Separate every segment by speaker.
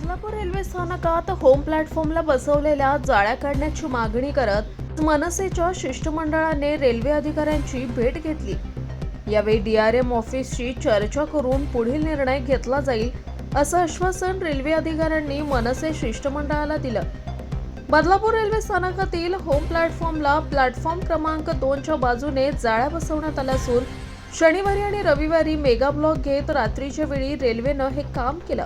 Speaker 1: Badlapur railway स्थानकात home प्लॅटफॉर्मला बसवलेल्या जाळ्या काढण्याची मागणी करत मनसेच्या शिष्टमंडळाने रेल्वे अधिकाऱ्यांची भेट घेतली. यावेळी डीआरएम ऑफिसची चर्चा करून पुढील निर्णय घेतला जाईल असं आश्वासन रेल्वे अधिकाऱ्यांनी मनसे शिष्टमंडळाला दिलं. बदलापूर रेल्वे स्थानकातील होम प्लॅटफॉर्मला प्लॅटफॉर्म क्रमांक दोनच्या बाजूने जाळ्या बसवण्यात आल्या असून शनिवारी आणि रविवारी मेगा ब्लॉक घेत रात्रीच्या वेळी रेल्वेनं हे काम केलं.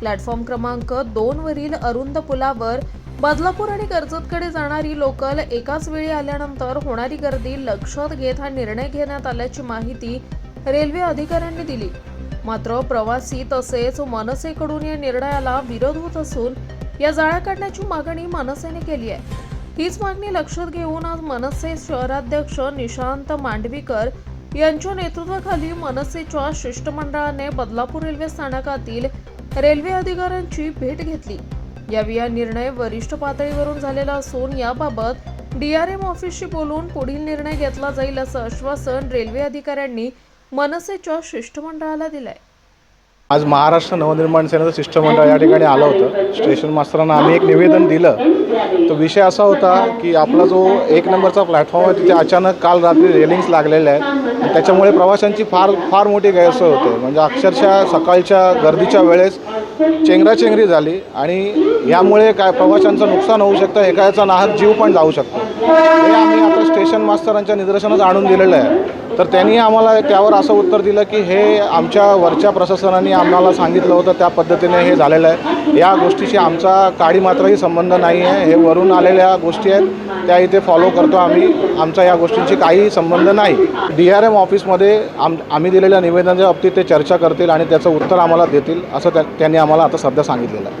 Speaker 1: प्लॅटफॉर्म क्रमांक दोन वरील अरुंद पुलावर बदलापूर आणि कर्जतकडे जाणारी लोकल एकाच वेळी आल्यानंतर होणारी गर्दी लक्षात घेत हा निर्णय घेण्यात आल्याची माहिती रेल्वे अधिकाऱ्यांनी दिली. मात्र प्रवासी तसेच मनसेकडून या निर्णयाला विरोध होत असून या जाळ्या काढण्याची मागणी मनसेने केली आहे. हीच मागणी लक्षात घेऊन आज मनसे शहराध्यक्ष निशांत मांडवीकर यांच्या नेतृत्वाखाली मनसेच्या शिष्टमंडळाने बदलापूर रेल्वे स्थानकातील रेल्वे अधिकाऱ्यांची भेट घेतली. यावेळी या निर्णय वरिष्ठ पातळीवरून झालेला असून याबाबत डीआरएम ऑफिसशी बोलून पुढील निर्णय घेतला जाईल असं आश्वासन रेल्वे अधिकाऱ्यांनी मनसेच्या शिष्टमंडळाला दिलंय.
Speaker 2: आज महाराष्ट्र नवनिर्माण सेनेचं शिष्टमंडळ या ठिकाणी आलं होतं. स्टेशन मास्तरांना आम्ही एक निवेदन दिलं. तो विषय असा होता की आपला जो एक नंबरचा प्लॅटफॉर्म आहे तिथे अचानक काल रात्री रेलिंग्स लागलेल्या आहेत. त्याच्यामुळे प्रवाशांची फार फार मोठी गैरसोय होते. म्हणजे अक्षरशः सकाळच्या गर्दीच्या वेळेस चेंगराचेंगरी झाली आणि यामुळे काय प्रवाशांचं नुकसान होऊ शकतं एकाचा नाहक जीव पण जाऊ शकतो. हे आम्ही आता स्टेशन मास्तरांच्या निदर्शनास आणून दिलेलं आहे. तर त्यांनी आम्हाला त्यावर असं उत्तर दिलं की हे आमच्या वरच्या प्रशासनाने आम्हाला सांगितलं होतं त्या पद्धतीने हे झालेलं आहे. या गोष्टीशी आमचा काळी मात्रही संबंध नाही आहे. हे वरून आलेल्या गोष्टी आहेत त्या इथे फॉलो करतो आम्ही. आमचा या गोष्टींशी काही संबंध नाही. डी आर एम ऑफिसमध्ये आम आम्ही दिलेल्या निवेदनाच्या बाबतीत ते चर्चा करतील आणि त्याचं उत्तर आम्हाला देतील असं त्या त्यांनी आम्हाला आता सध्या सांगितलेलं आहे.